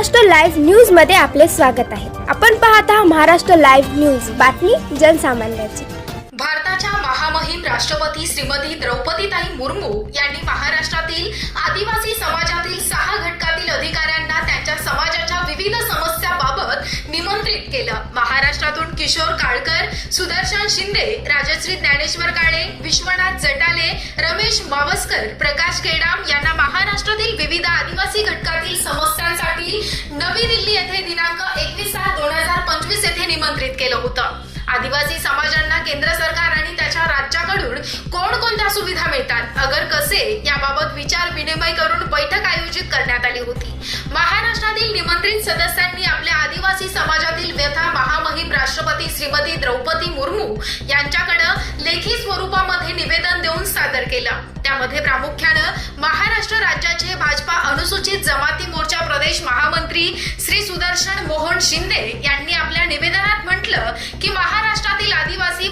Maharashtra live न्यूजमध्ये आपले स्वागत आहे. आपण पाहत आहात महाराष्ट्र लाईव्ह न्यूज. बातमी जनसामान्याची. भारताच्या महामहिम राष्ट्रपती श्रीमती द्रौपदीताई मुर्मू यांनी महाराष्ट्रातील आदिवासी समाजातील सहा घटकातील अधिकाऱ्यांना त्यांच्या समाजाच्या विविध समस्याबाबत निमंत्रित केलं. महाराष्ट्रातून किशोर काळकर सुदर्शन शिंदे राजश्री ज्ञानेश्वर काळे विश्वनाथ जटाले रमेश मावस्कर प्रकाश केडाम यांना महाराष्ट्रातील विविध आदिवासी घटकातील समस्या सुविधा मिळतात. अगर कसे याबाबत विचार विनिमय करून बैठक आयोजित करण्यात आली होती. महाराष्ट्रातील निमंत्रित सदस्यांनी आपल्या आदिवासी समाजातील व्यथा महामहिम राष्ट्रपती श्रीमती द्रौपदी मुर्मू यांच्याकडे लेखी स्वरूपामध्ये निवेदन देऊन सादर केलं. त्यामध्ये प्रामुख्यानं महाराष्ट्र राज्याचे भाजपा अनुसूचित जमाती मोर्चा प्रदेश महामंत्री श्री सुदर्शन मोहन शिंदे यांनी आपल्या निवेदनात म्हटलं की महाराष्ट्रातील आदिवासी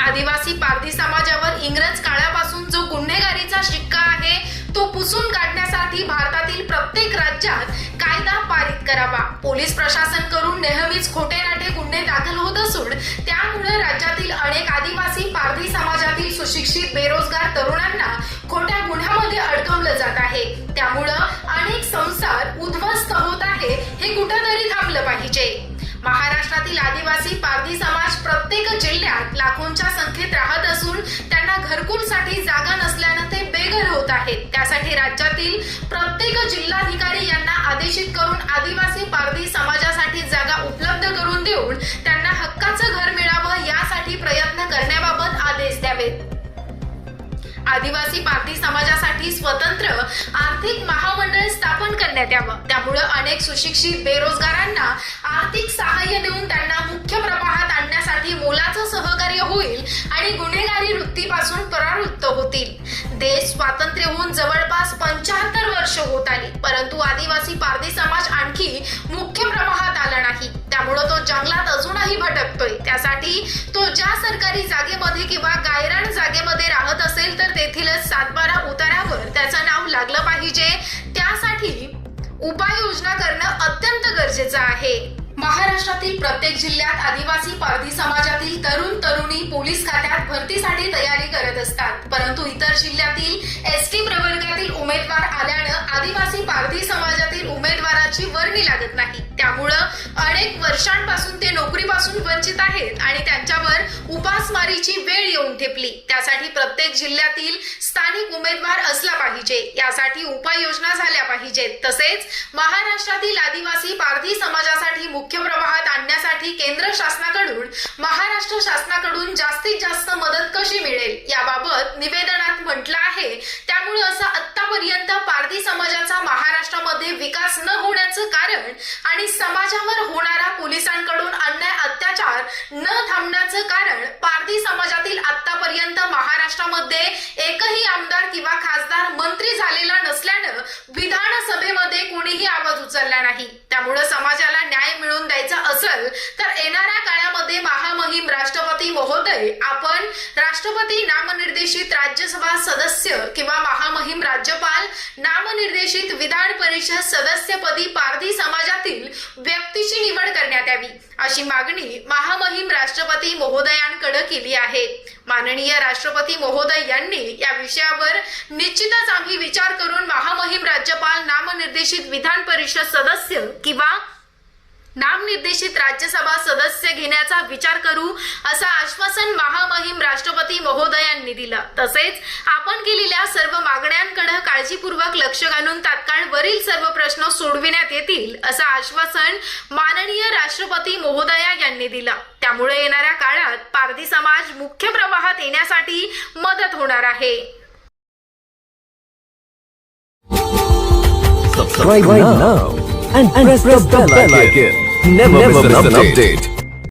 आदिवासी पारधी समाजावर इंग्रज काळापासून जो गुन्हेगारीचा शिक्का आहे तो पुसून काढण्यासाठी भारतातील प्रत्येक राज्यात कायदा पारित करावा. पोलीस प्रशासन करून नेहमीच खोटे नाटे गुन्हे दाखल होत असून त्यामुळे राज्यातील अनेक महाराष्ट्रातील आदिवासी पारधी समाज प्रत्येक जिल्ह्यात लाखोंच्या संख्येत राहत असून त्यांना घरकुलसाठी जागा नसल्यानं ते बेघर होत आहेत. त्यासाठी राज्यातील प्रत्येक जिल्हाधिकारी यांना आदेशित करून आदिवासी पारधी समाजासाठी जागा उपलब्ध करून देऊन त्यांना हक्काचं घर मिळावं यासाठी प्रयत्न करण्याबाबत आदेश द्यावेत. आदिवासी पारधी समाजासाठी स्वतंत्र आर्थिक महामंडळ करण्यात यावं त्यामुळे अनेक सुशिक्षित बेरोजगारांना आर्थिक सहाय्य देऊन त्यांना मुख्य प्रवाहात आणण्यासाठी मोलाचं सहकार्य होईल आणि गुन्हेगारी वृत्तीपासून परावृत्त होतील. देश स्वातंत्र्य होऊन जवळपास पंच्याहत्तर वर्ष होत आली परंतु आदिवासी पारधी समाज आणखी मुख्य प्रवाहात आला नाही. त्यामुळं तो जंगलात अजूनही भटकतोय. त्यासाठी तो ज्या सरकारी जागेमध्ये किंवा गायरान जागेमध्ये राहत असेल तर तेथीलच सातबारा उतारा उपाययोजना करणं अत्यंत गरजेचं आहे. महाराष्ट्रातील प्रत्येक जिल्ह्यात आदिवासी पारधी समाजातील तरुण तरुणी पोलीस खात्यात भरतीसाठी तयारी करत असतात. परंतु इतर जिल्ह्यातील एस टी प्रवर्गातील उमेदवार आल्यानं आदिवासी पारधी समाजातील उमेदवाराची वर्णी लागत नाही. त्यामुळं अनेक वर्षांपासून ते नोकरीपासून वंचित आहेत आणि त्यांच्यावर उपासमारीची वेळ येऊन ठेपली. त्यासाठी प्रत्येक जिल्ह्यातील स्थानिक उमेदवार असला पाहिजे. यासाठी उपाययोजना झाल्या पाहिजेत. तसेच महाराष्ट्रातील आदिवासी पारधी समाजासाठी मुख्य प्रवाहात आणण्यासाठी केंद्र शासनाकडून महाराष्ट्र शासनाकडून जास्तीत जास्त मदत कशी मिळेल याबाबत निवेदनात म्हटलं आहे. त्यामुळे असं आतापर्यंत पारधी समाजाचा महाराष्ट्रामध्ये विकास न कारण आणि समाजावर होणारा पोलिसांकडून अन्याय अत्याचार न थांबण्याचं कारण पारधी समाजातील आतापर्यंत महाराष्ट्रामध्ये एकही आमदार किंवा खासदार मंत्री झालेला नसल्यानं विधानसभेमध्ये कोणीही आवाज उचलला नाही. त्यामुळे समाजाला न्याय मिळवून द्यायचा असेल तर येणाऱ्या काळामध्ये महामहिम राष्ट्रपती महोदय आपण राष्ट्रपती नामनिर्देशित राज्यसभा सदस्य किंवा महामहिम राज्यपाल नामनिर्देशित विधान परिषद सदस्यपदी पारधी समाजातील व्यक्तीची निवड करण्यात यावी अशी मागणी महामहिम राष्ट्रपती महोदयांकडे केली आहे. माननीय राष्ट्रपती महोदय यांनी या विषयावर निश्चितच आम्ही विचार करून महामहिम राज्यपाल नामनिर्देशित विधान परिषद सदस्य किंवा नामनिर्देशित राज्यसभा सदस्य घेण्याचा विचार करू असं आश्वासन महामहिम राष्ट्रपती महोदयांनी दिलं. तसेच आपण केलेल्या सर्व मागण्यांकडे काळजीपूर्वक लक्ष घालून तात्काळ वरील सर्व प्रश्न सोडविण्यात येतील असं आश्वासन माननीय राष्ट्रपती महोदया यांनी दिलं. त्यामुळे येणाऱ्या काळात पारधी समाज मुख्य प्रवाहात येण्यासाठी मदत होणार आहे. Subscribe now and, press, the bell icon. Never, miss an update.